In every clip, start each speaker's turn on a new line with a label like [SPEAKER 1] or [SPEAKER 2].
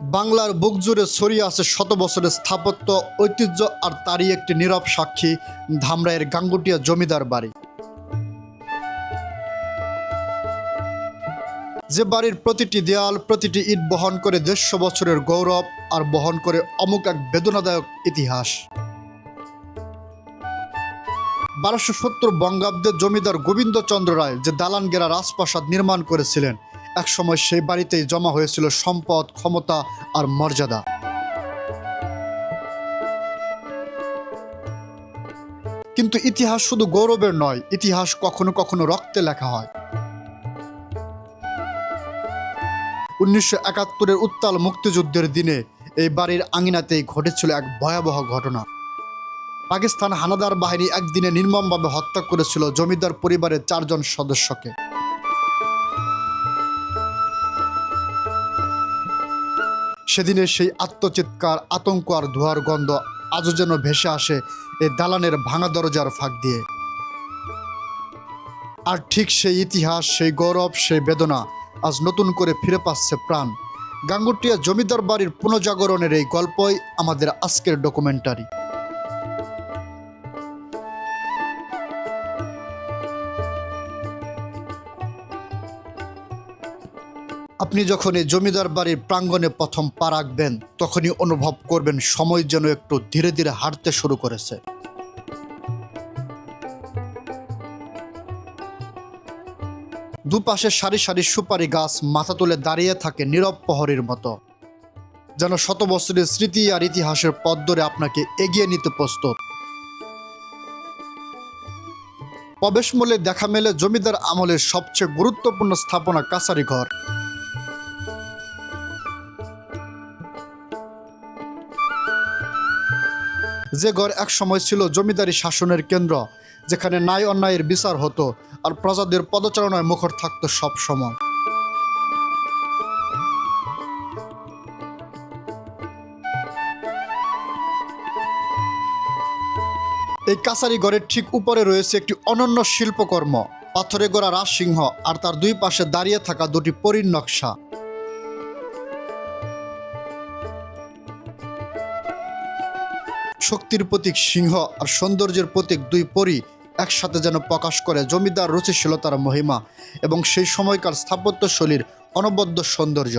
[SPEAKER 1] বাংলার বুক জুড়ে ছড়িয়ে আছে শত বছরের স্থাপত্য, ঐতিহ্য আর তারই একটি নীরব সাক্ষী, ধামরাইয়ের গাঙ্গুটিয়া জমিদার বাড়ি। যে বাড়ির প্রতিটি দেয়াল, প্রতিটি ইট বহন করে দেড়শো বছরের গৌরব আর বহন করে অমুক এক বেদনাদায়ক ইতিহাস। বারোশো সত্তর বঙ্গাব্দে জমিদার গোবিন্দচন্দ্র রায় যে দালানগেরা রাজপ্রাসাদ নির্মাণ করেছিলেন একসময় সেই বাড়িতেই জমা হয়েছিল সম্পদ, ক্ষমতা আর মর্যাদা। কিন্তু ইতিহাস শুধু গৌরবের নয়, ইতিহাস কখনো কখনো রক্তে লেখা হয়। উনিশশো একাত্তরের উত্তাল মুক্তিযুদ্ধের দিনে এই বাড়ির আঙিনাতেই ঘটেছিল এক ভয়াবহ ঘটনা। পাকিস্তান হানাদার বাহিনী একদিনে নির্মমভাবে হত্যা করেছিল জমিদার পরিবারের চারজন সদস্যকে। সেদিনের সেই আত্মচিৎকার, আতঙ্ক আর ধোয়ার গন্ধ আজও যেন ভেসে আসে এই দালানের ভাঙা দরজার ফাঁক দিয়ে। আর ঠিক সেই ইতিহাস, সেই গৌরব, সেই বেদনা আজ নতুন করে ফিরে পাচ্ছে প্রাণ। গাঙ্গুটিয়া জমিদার বাড়ির পুনর্জাগরণের এই গল্পই আমাদের আজকের ডকুমেন্টারি আপনি যখন এই জমিদার বাড়ির প্রাঙ্গণে প্রথম পা রাখবেন, তখনই অনুভব করবেন সময় যেন একটু ধীরে ধীরে হাঁটতে শুরু করেছে। দুপাশে সারি সারি সুপারি গাছ মাথা তুলে দাঁড়িয়ে থাকে নীরব প্রহরীর মতো। যেন শত বছরের স্মৃতি আর ইতিহাসের পথ ধরে আপনাকে এগিয়ে নিতে প্রস্তুত। প্রবেশ মূল্যে দেখা মেলে জমিদার আমলের সবচেয়ে গুরুত্বপূর্ণ স্থাপনা কাছারি ঘর। যে ঘর এক সময় ছিল জমিদারি শাসনের কেন্দ্র, যেখানে ন্যায় অন্যায়ের বিচার হতো আর প্রজাদের পদচারণায় মুখর থাকত সব সময়। এই কাছারি ঘরের ঠিক উপরে রয়েছে একটি অনন্য শিল্পকর্ম। পাথরে গড়া রাজসিংহ আর তার দুই পাশে দাঁড়িয়ে থাকা দুটি পরীর শক্তির প্রতীক সিংহ আর সৌন্দর্যের প্রতীক দুই পরী একসাথে যেন প্রকাশ করে জমিদার রুচিশীলতার মহিমা এবং সেই সময়কার স্থাপত্যশৈলীর অনবদ্য সৌন্দর্য।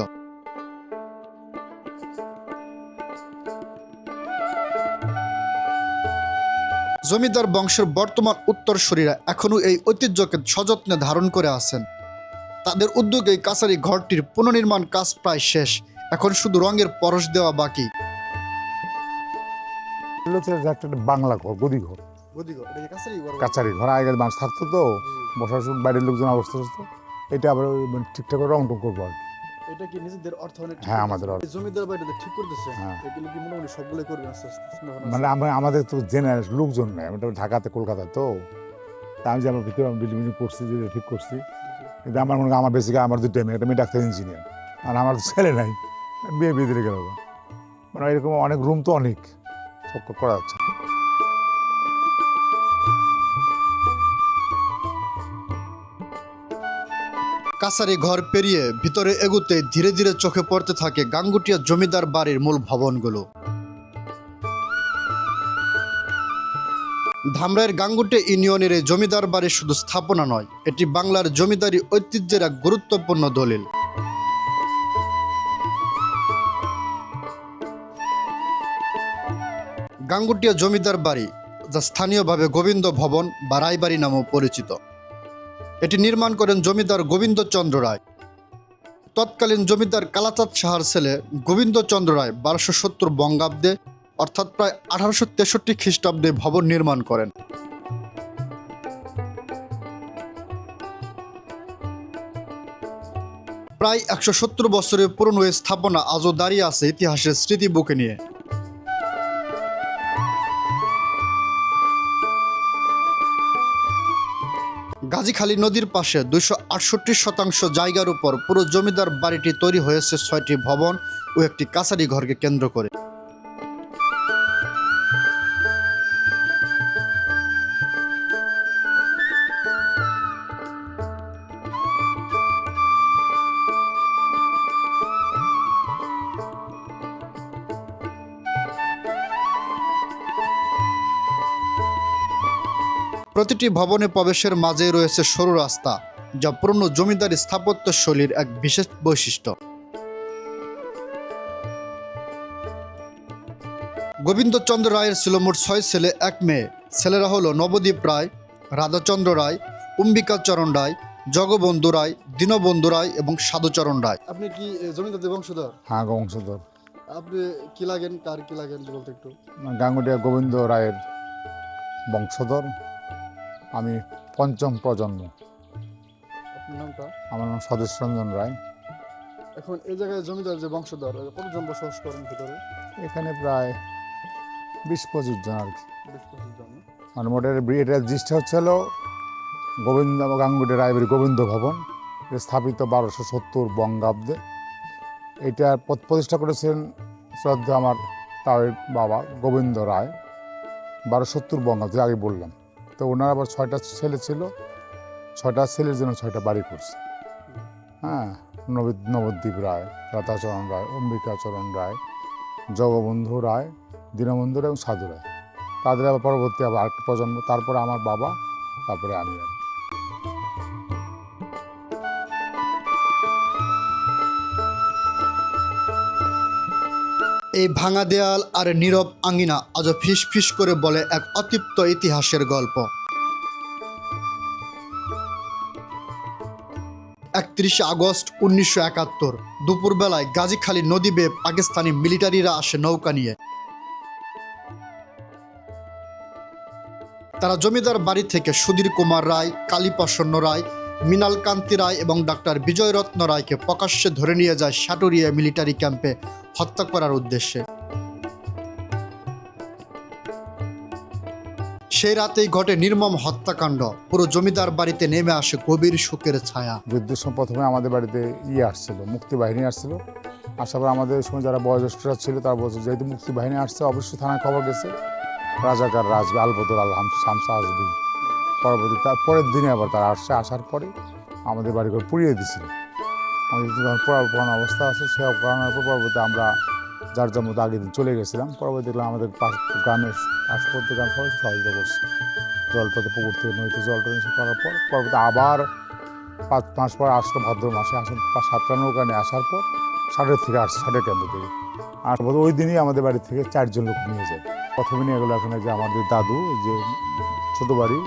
[SPEAKER 1] জমিদার বংশের বর্তমান উত্তরসূরিরা এখনও এই ঐতিহ্যকে সযত্নে ধারণ করে আছেন। তাদের উদ্যোগে কাছারি ঘরটির পুনর্নির্মাণ কাজ প্রায় শেষ। এখন শুধু রঙের পরশ দেওয়া বাকি।
[SPEAKER 2] হচ্ছে একটা বাংলা ঘর গদি ঘর। কাছারি ঘর? আগের মানুষ থাকতো তো। বসার সময় বাড়ির লোকজন অবস্থা এটা আবার মানে ঠিকঠাক করে রং টং করব আর
[SPEAKER 1] এটা কি নিজেদের ঠিক
[SPEAKER 2] হ্যাঁ, আমাদের
[SPEAKER 1] জমিদার ঠিক করতেছে।
[SPEAKER 2] হ্যাঁ।
[SPEAKER 1] এগুলো কি মোটামুটি সবগুলো করবে আস্তে আস্তে?
[SPEAKER 2] মানে আমরা আমাদের তো জেনে লোকজন নেই। আমি তো ঢাকাতে কলকাতায় তো। তা আমি যে আমার ভিতরে বিল্ডিং করছি যে ঠিক করছি। কিন্তু আমার মনে হয় আমার বেশি আমার দুটো মেয়ে একটা মেয়ে ডাক্তার ইঞ্জিনিয়ার আর আমার তো ছেলে নাই। বিয়ে বিয়ে দিলে গেল। মানে এরকম অনেক রুম তো অনেক। করা যাচ্ছে
[SPEAKER 1] কাছারি ঘর পেরিয়ে ভিতরে এগুতে ধীরে ধীরে চোখে পড়তে থাকে গাঙ্গুটিয়া জমিদার বাড়ির মূল ভবনগুলো। ধামরাইয়ের গাঙ্গুটে ইউনিয়নের জমিদার বাড়ি শুধু স্থাপনা নয়, এটি বাংলার জমিদারি ঐতিহ্যের এক গুরুত্বপূর্ণ দলিল। গাঙ্গুটিয়া জমিদার বাড়ি, যা স্থানীয়ভাবে গোবিন্দ ভবন বা রায়বাড়ি নামেও পরিচিত। এটি নির্মাণ করেন জমিদার গোবিন্দচন্দ্র রায়। তৎকালীন জমিদার কালাচাঁদ সাহার ছেলে গোবিন্দচন্দ্র রায় বারোশো সত্তর বঙ্গাব্দে, অর্থাৎ প্রায় আঠারোশো তেষট্টি খ্রিস্টাব্দে ভবন নির্মাণ করেন। প্রায় একশো সত্তর বছরের পুরনো স্থাপনা আজও দাঁড়িয়ে আছে ইতিহাসের স্মৃতি বুকে নিয়ে। গাজীখালী নদীর পাশে দুইশো আটষট্টি শতাংশ জায়গার উপর পুরো জমিদার বাড়িটি তৈরি হয়েছে ছয়টি ভবন ও একটি কাছারি ঘরকে কেন্দ্র করে। প্রতিটি ভবনে প্রবেশের মাঝে রয়েছে সরু রাস্তা যা পুরনো জমিদারি স্থাপত্য শৈলীর এক বিশেষ বৈশিষ্ট্য। গোবিন্দচন্দ্র রায়ের ছিল মোট ছয় ছেলে এক মেয়ে। ছেলেরা হলো নবদ্বীপ রায় রাধাচন্দ্র রায় অম্বিকাচরণ রায় জগবন্ধু রায় দীনবন্ধু রায় এবং সাধুচরণ রায়। আপনি কি জমিদার বংশধর?
[SPEAKER 2] হ্যাঁ বংশধর।
[SPEAKER 1] আপনি কি লাগেন কার কি লাগেন বলতে একটু?
[SPEAKER 2] গাঙ্গুটিয়া গোবিন্দ রায়ের বংশধর। আমি পঞ্চম প্রজন্ম।
[SPEAKER 1] নামটা
[SPEAKER 2] আমার নাম স্বদেশ রঞ্জন রায়।
[SPEAKER 1] এখন এই জায়গায় জমিদার যে বংশধর কতজন বসবাস করেন ভিতরে?
[SPEAKER 2] এখানে প্রায় বিশ পঁচিশ জন আর কি। মানে মোটের এটার জিনিসটা হচ্ছে হলো গোবিন্দ গাঙ্গুটি রায়বাড়ি গোবিন্দ ভবন স্থাপিত বারোশো সত্তর বঙ্গাব্দে। এটা প্রত- প্রতিষ্ঠা করেছেন শ্রদ্ধা আমার তাওয়ের বাবা গোবিন্দ রায় বারোশো সত্তর বঙ্গাব্দে আগে বললাম। তো ওনার আবার ছয়টা ছেলে ছিল, ছয়টা ছেলের জন্য ছয়টা বাড়ি করছে। হ্যাঁ নবী- নবদ্বীপ রায় রাতাচরণ রায়, অম্বিকাচরণ রায়, জগবন্ধু রায়, দীনবন্ধু রায় এবং সাধু রায়। তাদের আবার পরবর্তী আবার আরেকটা প্রজন্ম, তারপরে আমার বাবা, তারপরে আমি আর
[SPEAKER 1] এই ভাঙা দেয়াল আর নীরব আঙ্গিনা আজও ফিস ফিস করে বলে এক অতৃপ্ত ইতিহাসের গল্প। একত্রিশে আগস্ট উনিশশো একাত্তর, দুপুরবেলায় গাজীখালী নদী বেয়ে পাকিস্তানি মিলিটারিরা আসে নৌকা নিয়ে। তারা জমিদার বাড়ি থেকে সুধীর কুমার রায়, কালীপ্রসন্ন রায় মৃণাল কান্তি রায় এবং ডাক্তার বিজয় রত্ন রায়কে প্রকাশ্যে ধরে নিয়ে যায় সাটুরিয়া মিলিটারি ক্যাম্পে হত্যা করার উদ্দেশ্যে। সেই রাতেই ঘটে নির্মম হত্যাকাণ্ড। পুরো জমিদার বাড়িতে নেমে আসে গভীর শোকের ছায়া।
[SPEAKER 2] যুদ্ধের সময় প্রথমে আমাদের বাড়িতে ইয়ে আসছিল মুক্তি বাহিনী আসছিল। আসার পর আমাদের সময় যারা বয়োজ্যেষ্ঠরা ছিল, তারা বলছে, যেহেতু মুক্তি বাহিনী আসছে, অবশ্যই থানায় খবর গেছে। রাজাকার রাজবে, আলবদুল আল শামসা আসবি পরবর্তী তার পরের দিনে আবার তারা আসছে। আসার পরে আমাদের বাড়ি ঘর পুড়িয়ে দিছিল আমাদের যখন পড়া পড়ানো অবস্থা আছে, সে পড়ানোর পর পরবর্তী আমরা যার যার মতো আগের দিন চলে গেছিলাম। পরবর্তী দেখলাম আমাদের গ্রামের আশপাশে গ্রাম সবাই সহযোগিতা করছে। জলটা তো পুকুর থেকে নদীতে জলটা নিয়ে করার পর পরবর্তী আবার পাঁচ মাস পর আসলো ভাদ্র মাসে। আসেন সাতটা নৌকা নিয়ে আসার পর ষাটের থেকে আসছে সাড়ে কেন্দ্র থেকে। আর ওই দিনই আমাদের বাড়ি থেকে চারজন লোক নিয়ে যায়। প্রথমে নিয়ে গেলো এখানে যে আমাদের দাদু, যে ছোটো বাড়ি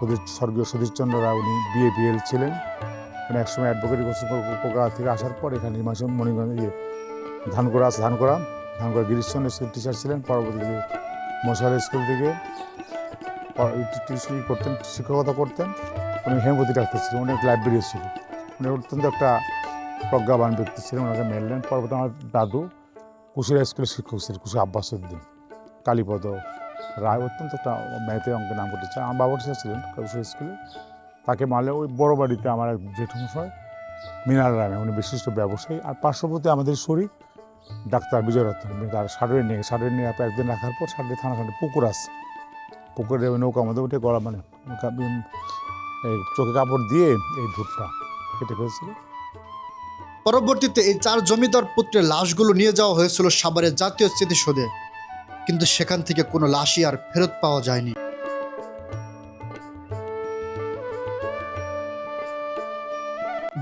[SPEAKER 2] সুধীর, স্বর্গীয় সুধীরচন্দ্র রায় উনি বিএ বিএল ছিলেন। উনি একসময় অ্যাডভোকেট করছেন কলকাতা থেকে আসার পর এখানে হিমাচল মণিগঞ্জ ইয়ে ধানকোড়া ধানকোড়া। ধানকোড়া গিরিশচন্দ্র স্কুল টিচার ছিলেন পরবর্তীতে মশাল স্কুল থেকে টিউশন করতেন, শিক্ষকতা করতেন। উনি হেমপতি ডাক্তার ছিলেন, উনি লাইব্রেরি ছিল উনি অত্যন্ত একটা প্রজ্ঞাবান ব্যক্তি ছিলেন, ওনাকে মেললেন পরবর্তী আমার দাদু কুশিরা স্কুলের শিক্ষক ছিলেন কুশি আব্বাস উদ্দিন, কালীপদ রায় অত্যন্ত একটা ম্যাথে অঙ্কের নাম করতেছে আমার বাবার টিচার ছিলেন কুশিরা স্কুলে। তাকে মারলে ওই বড় বাড়িতে আমার এক জেঠুমশাই মিনার রায় উনি বিশিষ্ট ব্যবসায়ী। আর পার্শ্ববর্তী আমাদের শরীর, ডাক্তার বিজয় রত্ন তার সাডরে নিয়ে সাডরে নিয়ে একদিন রাখার পর সাডরে থানা সামনে পুকুর আছে। পুকুরে ওই নৌকা মধ্যে উঠে গলা মানে এই চোখে কাপড় দিয়ে এই ধূপটা কেটে ফেলছিল।
[SPEAKER 1] পরবর্তীতে এই চার জমিদার পুত্রের লাশগুলো নিয়ে যাওয়া হয়েছিল সাভারের জাতীয় স্মৃতিসৌধে। কিন্তু সেখান থেকে কোনো লাশই আর ফেরত পাওয়া যায়নি।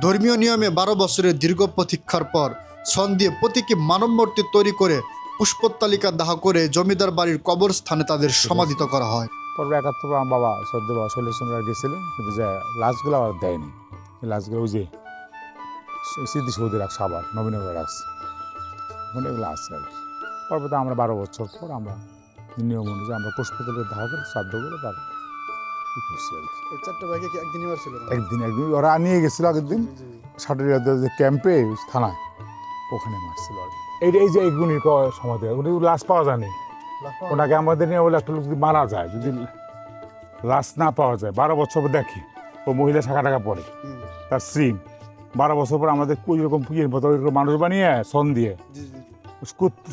[SPEAKER 1] ধর্মীয় নিয়মে বারো বছরের দীর্ঘ প্রতীক্ষার পর সন দিয়ে প্রতীকী মানব মূর্তি তৈরি করে পুষ্পত্তালিকা দাহ করে জমিদার বাড়ির কবরস্থানে তাদের সমাধিত করা হয়।
[SPEAKER 2] পরে একাত্তর আমার বাবা শ্রদ্ধা বাবা শৈলেশচন্দ্র গেছিলেন, কিন্তু যে লাশগুলো আর দেয়নি। লাশগুলো ওই যে স্মৃতিসৌধে রাখছে আবার নবীনগরে রাখছে ওখানে এগুলো আছে আর কি। পরবর্তী আমরা বারো বছর পর আমরা নিয়ম অনুযায়ী আমরা পুষ্পতলের দাহ করে শ্রাদ্ধ করে তার একদিন একদিন। ওরা নিয়ে গেছিল আগের দিন সাটুরিয়া যে ক্যাম্পে থানায়। ওখানে মারছিল আর। এই এই যে এইগুলির সমাধি উনি লাশ পাওয়া যায়নি। ওনাকে আমাদের নিয়ে বলে একটা লোক যদি মারা যায় যদি লাশ না পাওয়া যায় বারো বছর পর দেখি ও মহিলা শাখা টাকা পড়ে তার স্ত্রী। বারো বছর পর আমাদের ওই রকম পুজোর মতো ওই রকম মানুষ বানিয়ে সন দিয়ে।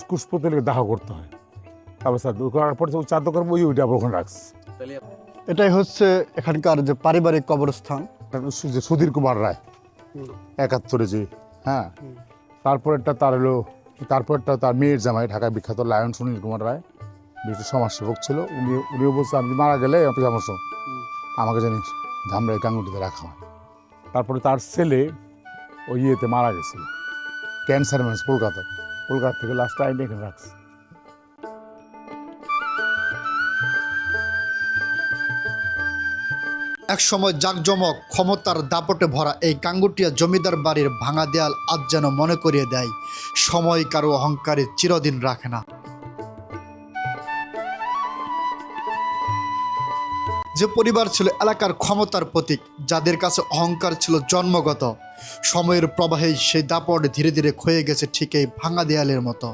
[SPEAKER 2] কুষ্পতলিকে দাহ করতে হয় তারপর স্যার করার পর চার দোকান ওই ওইটা ওখানে রাখছে
[SPEAKER 1] এটাই হচ্ছে এখানকার যে পারিবারিক কবরস্থান
[SPEAKER 2] যে সুধীর কুমার রায় একাত্তরে যে হ্যাঁ তারপরেরটা তার হলো তারপরটা তার মেয়ের জামাই ঢাকায় বিখ্যাত লায়ন সুনীল কুমার রায় বিশিষ্ট সমাজসেবক ছিল উনি উনিও বলছে আমি মারা গেলে আপনি আমার আমাকে জানি ধামরাই গাঙ্গুটিতে রাখা হয় তারপরে তার ছেলে ওই ইয়েতে মারা গেছিল ক্যান্সার মানুষ কলকাতায় কলকাতা থেকে লাস্ট টাইম এখানে রাখছে।
[SPEAKER 1] এক সময় জাকজমক ক্ষমতার দাপটে ভরা এই কাঙ্গুটিয়া জমিদার বাড়ির ভাঙা দেয়াল আজ যেন মনে করিয়ে দেয়, সময় কারও অহংকারে চিরদিন রাখে না। যে পরিবার ছিল এলাকার ক্ষমতার প্রতীক, যাদের কাছে অহংকার ছিল জন্মগত সময়ের প্রবাহে সেই দাপট ধীরে ধীরে ক্ষয়ে গেছে ঠিক এই ভাঙা দেয়ালের মতো।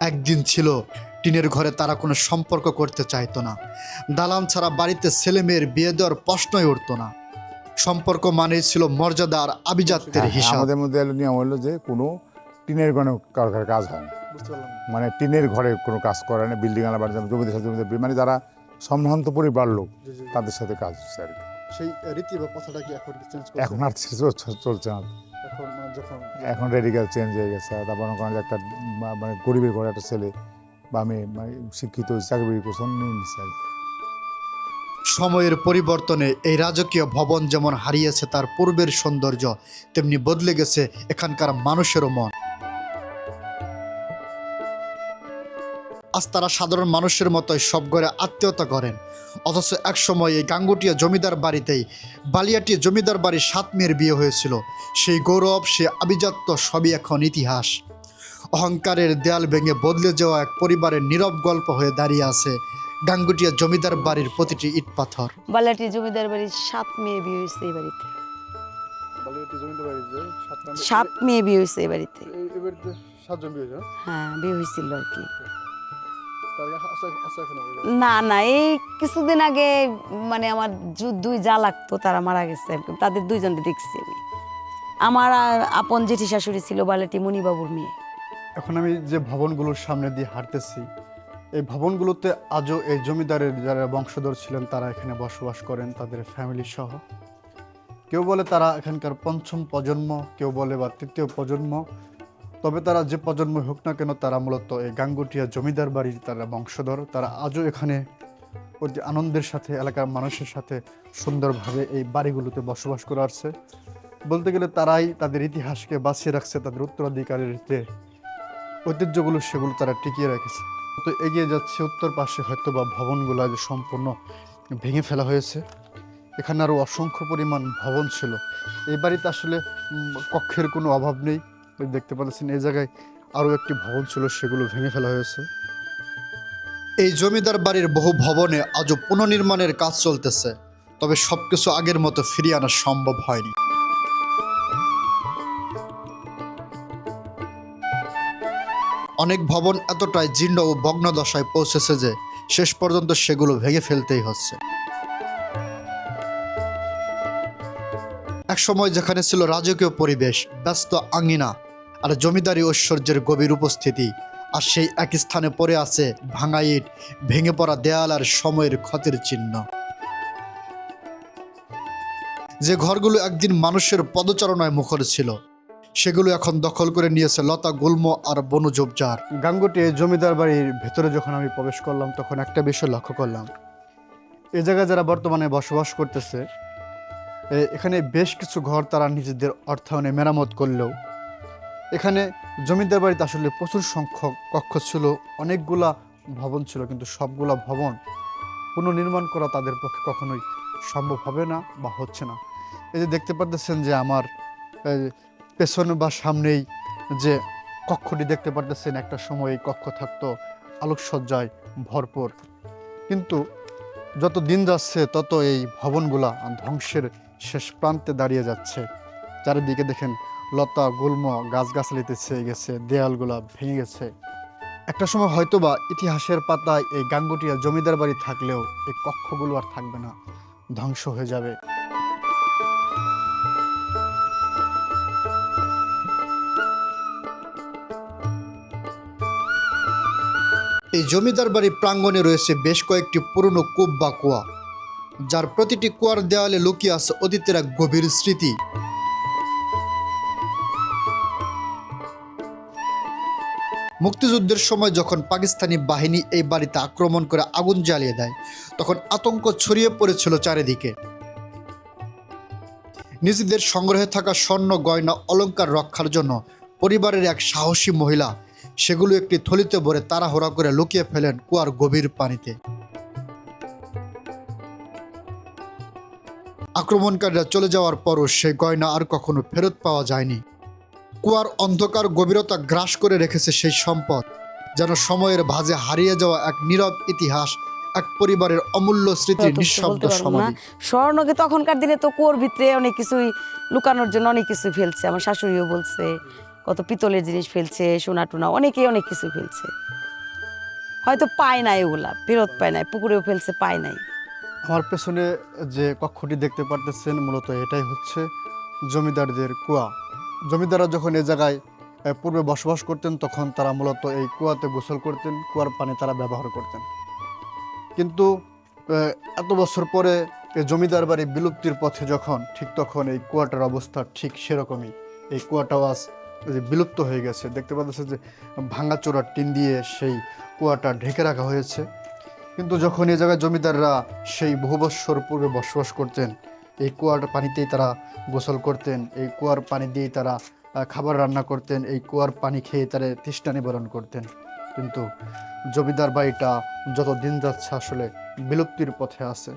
[SPEAKER 1] একদিন ছিল টিনের ঘরে তারা কোনো সম্পর্ক করতে চাইতো না। দালান ছাড়া বাড়িতে ছেলে মেয়ের বিয়ে দেওয়ার প্রশ্নই উঠতো না। সম্পর্ক মানেই ছিল মর্যাদা আর আভিজাত্যের
[SPEAKER 2] হ্যাঁ,
[SPEAKER 1] হিসাব।
[SPEAKER 2] আমাদের মধ্যে এলো নিয়ম হলো যে কোনো টিনের ঘরে কারও কাজ হয় না। মানে টিনের ঘরে কোনো কাজ করে না বিল্ডিং আলা বাড়ি সাথে মানে যারা সম্ভ্রান্ত পরিবার লোক তাদের সাথে কাজ হচ্ছে আর কি।
[SPEAKER 1] সেই রীতি বা কথাটা কি এখন চেঞ্জ
[SPEAKER 2] এখন আর চল- চল- চলছে না।
[SPEAKER 1] এখন
[SPEAKER 2] রেডিক্যাল চেঞ্জ হয়ে গেছে। তারপর মনে একটা মানে গরিবের ঘরে একটা ছেলে বা মেয়ে মানে শিক্ষিত চাকরি বাকরি নিয়ে নিচ্ছে আর কি।
[SPEAKER 1] সময়ের পরিবর্তনে এই রাজকীয় ভবন যেমন হারিয়েছে তার পূর্বের সৌন্দর্য তেমনি বদলে গেছে এখানকার মানুষেরও মন। আজ তারা সাধারণ মানুষের মতোই সব ঘরে আত্মীয়তা করেন। অথচ একসময় এই গাঙ্গুটিয়া জমিদার বাড়িতেই বালিয়াটি জমিদার বাড়ির সাত মেয়ের বিয়ে হয়েছিল। সেই গৌরব সে আভিজাত্য সবই এখন ইতিহাস। অহংকারের দেয়াল ভেঙে বদলে যাওয়া এক পরিবারের নীরব গল্প হয়ে দাঁড়িয়ে আছে গাঙ্গুটিয়া জমিদার বাড়ির প্রতিটি ইট পাথর।
[SPEAKER 3] বালাটি জমিদার বাড়ির সাত মেয়ে বিয়ে হয়েছে এই বাড়িতে।
[SPEAKER 4] বালিয়াটি
[SPEAKER 3] সাত মেয়ে বিয়ে হয়েছে এই বাড়িতে? হ্যাঁ বিয়ে হয়েছিল আর কি। না না এই কিছুদিন আগে মানে আমার দুই যা লাগতো তারা মারা গেছে। তাদের দুইজনকে দেখছি আমি। আমার আর আপন জেঠি শাশুড়ি ছিল বালাটি মণিবাবুর মেয়ে।
[SPEAKER 1] এখন আমি যে ভবনগুলোর সামনে দিয়ে হাঁটতেছি এই ভবনগুলোতে আজও এই জমিদারের যারা বংশধর ছিলেন তারা এখানে বসবাস করেন তাদের ফ্যামিলি সহ। কেউ বলে তারা এখানকার পঞ্চম প্রজন্ম কেউ বলে বা তৃতীয় প্রজন্ম। তবে তারা যে প্রজন্ম হোক না কেন, তারা মূলত এই গাঙ্গুটিয়া জমিদার বাড়ির তারা বংশধর। তারা আজও এখানে অতি আনন্দের সাথে, এলাকার মানুষের সাথে সুন্দরভাবে এই বাড়িগুলোতে বসবাস করে আসছে। বলতে গেলে তারাই তাদের ইতিহাসকে বাঁচিয়ে রাখছে, তাদের উত্তরাধিকারের যে ঐতিহ্যগুলো, সেগুলো তারা টিকিয়ে রেখেছে। তো এগিয়ে যাচ্ছে, উত্তর পাশে হয়তো বা ভবনগুলো যে সম্পূর্ণ ভেঙে ফেলা হয়েছে। এখানে আরও অসংখ্য পরিমাণ ভবন ছিল। এই বাড়িতে আসলে কক্ষের কোনো অভাব নেই। ওই দেখতে পাচ্ছেন এই জায়গায় আরও একটি ভবন ছিল, সেগুলো ভেঙে ফেলা হয়েছে। এই জমিদার বাড়ির বহু ভবনে আজও পুনর্নির্মাণের কাজ চলতেছে, তবে সবকিছু আগের মতো ফিরিয়ে আনা সম্ভব হয়নি। অনেক ভবন এতটাই জীর্ণ ও ভগ্ন দশায় পৌঁছেছে যে শেষ পর্যন্ত সেগুলো ভেঙে ফেলতেই হচ্ছে। একসময় যেখানে ছিল রাজকীয় পরিবেশ, ব্যস্ত আঙ্গিনা আর জমিদারি ঐশ্বর্যের গভীর উপস্থিতি। আর সেই এক স্থানে পড়ে আছে ভাঙা ইট, ভেঙে পড়া দেয়াল আর সময়ের ক্ষতির চিহ্ন। যে ঘরগুলো একদিন মানুষের পদচারণায় মুখর ছিল, সেগুলো এখন দখল করে নিয়েছে লতা, গুল্ম আর বনু জবজার। গাঙ্গুটি জমিদার বাড়ির ভেতরে যখন আমি প্রবেশ করলাম, তখন একটা বিষয় লক্ষ্য করলাম। এই জায়গায় যারা বর্তমানে বসবাস করতেছে এখানে বেশ কিছু ঘর তারা নিজেদের অর্থায়নে মেরামত করলেও এখানে জমিদার বাড়িতে আসলে প্রচুর সংখ্যক কক্ষ ছিল, অনেকগুলা ভবন ছিল, কিন্তু সবগুলা ভবন পুনর্নির্মাণ করা তাদের পক্ষে কখনোই সম্ভব হবে না বা হচ্ছে না। এই যে দেখতে পারতেছেন যে আমার পেছনে বা সামনেই যে কক্ষটি দেখতে পারতেছেন, একটা সময় এই কক্ষ থাকতো আলোকসজ্জায় ভরপুর। কিন্তু যত দিন যাচ্ছে, তত এই ভবনগুলা ধ্বংসের শেষ প্রান্তে দাঁড়িয়ে যাচ্ছে। চারিদিকে দেখেন লতা, গুল্ম, গাছগাছালিতে ছেয়ে গেছে, দেয়ালগুলা ভেঙে গেছে। একটা সময় হয়তোবা ইতিহাসের পাতায় এই গাঙ্গুটিয়া জমিদার বাড়ি থাকলেও এই কক্ষগুলো আর থাকবে না, ধ্বংস হয়ে যাবে। এই জমিদার বাড়ির প্রাঙ্গণে রয়েছে বেশ কয়েকটি পুরনো কূপ বা কুয়া, যার প্রতিটি কুয়ার দেওয়ালে লুকিয়ে আছে অতীতের এক গভীর স্মৃতি। মুক্তিযুদ্ধের সময় যখন পাকিস্তানি বাহিনী এই বাড়িতে আক্রমণ করে আগুন জ্বালিয়ে দেয়, তখন আতঙ্ক ছড়িয়ে পড়েছিল চারিদিকে। নিজেদের সংগ্রহে থাকা স্বর্ণ, গয়না অলঙ্কার রক্ষার জন্য পরিবারের এক সাহসী মহিলা সেগুলো একটি থলিতে ভরে তাড়াহুড়া করে লুকিয়ে ফেলেন কুয়ার গভীর পানিতে। আক্রমণকারীরা চলে যাওয়ার পরও সেই গয়না আর কখনো ফেরত পাওয়া যায়নি। কুয়ার অন্ধকার গভীরতা গ্রাস করে রেখেছে সেই সম্পদ যেন সময়ের ভাঁজে হারিয়ে যাওয়া এক নীরব ইতিহাস এক পরিবারের অমূল্য
[SPEAKER 3] কিছু
[SPEAKER 1] নিঃশব্দ সমাধি।
[SPEAKER 3] স্বর্ণকে তখনকার দিনে তো কোর ভিতরে অনেক কিছুই লুকানোর জন্য অনেক কিছু ফেলছে। আমার শাশুড়িও বলছে কত পিতলের জিনিস ফেলছে সোনা টুনা অনেকেই অনেক কিছু ফেলছে। হয়তো পায় নাই এগুলা ফেরত পায় নাই পুকুরেও ফেলছে পায় নাই।
[SPEAKER 1] আমার পেছনে যে কক্ষটি দেখতে পারতেছেন মূলত এটাই হচ্ছে জমিদারদের কুয়া। জমিদাররা যখন এ জায়গায় পূর্বে বসবাস করতেন, তখন তারা মূলত এই কুয়াতে গোসল করতেন, কুয়ার পানি তারা ব্যবহার করতেন। কিন্তু এত বছর পরে এই জমিদার বাড়ি বিলুপ্তির পথে যখন, ঠিক তখন এই কুয়াটার অবস্থা ঠিক সেরকমই। এই কুয়াটাও আজ বিলুপ্ত হয়ে গেছে। দেখতে পাচ্ছেন যে ভাঙাচোরা টিন দিয়ে সেই কুয়াটা ঢেকে রাখা হয়েছে। কিন্তু যখন এই জায়গায় জমিদাররা সেই বহু বৎসর পূর্বে বসবাস করতেন এই কুয়ার পানিতেই তারা গোসল করতেন, এই কুয়ার পানি দিয়েই তারা খাবার রান্না করতেন, এই কুয়ার পানি খেয়ে তারা তৃষ্ণা নিবারণ করতেন। কিন্তু জমিদার বাড়িটা যত দিন যাচ্ছে আসলে বিলুপ্তির পথে আছে।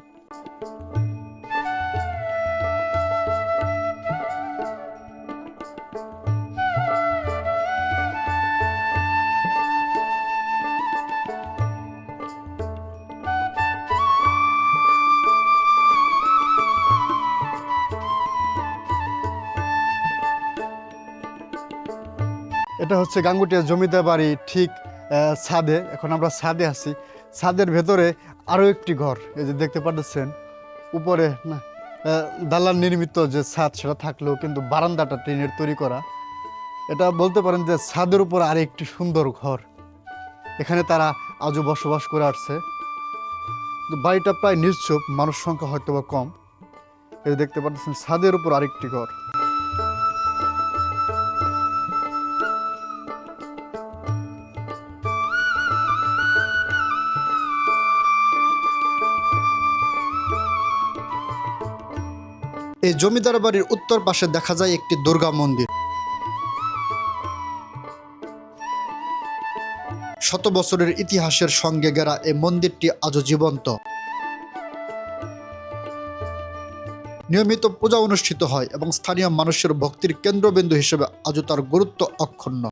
[SPEAKER 1] এটা হচ্ছে গাঙ্গুটিয়া জমিদার বাড়ি ঠিক ছাদে। এখন আমরা ছাদে আছি। ছাদের ভেতরে আরও একটি ঘর, এই যে দেখতে পাচ্ছেন, উপরে, না দালান নির্মিত যে ছাদ, সেটা থাকলেও কিন্তু বারান্দাটা টিনের তৈরি করা। এটা বলতে পারেন যে ছাদের উপর আর একটি সুন্দর ঘর। এখানে তারা আজও বসবাস করে আসছে। বাড়িটা প্রায় নিশ্চুপ, মানুষ সংখ্যা হয়তো বা কম। এই দেখতে পাচ্ছেন, ছাদের উপর আরেকটি ঘর। জমিদার বাড়ির উত্তর পাশে দেখা যায় একটি দুর্গা মন্দির। শত বছরের ইতিহাসের সঙ্গে গেরা এই মন্দিরটি আজও জীবন্ত। নিয়মিত পূজা অনুষ্ঠিত হয় এবং স্থানীয় মানুষের ভক্তির কেন্দ্রবিন্দু হিসেবে আজও তার গুরুত্ব অক্ষুণ্ণ।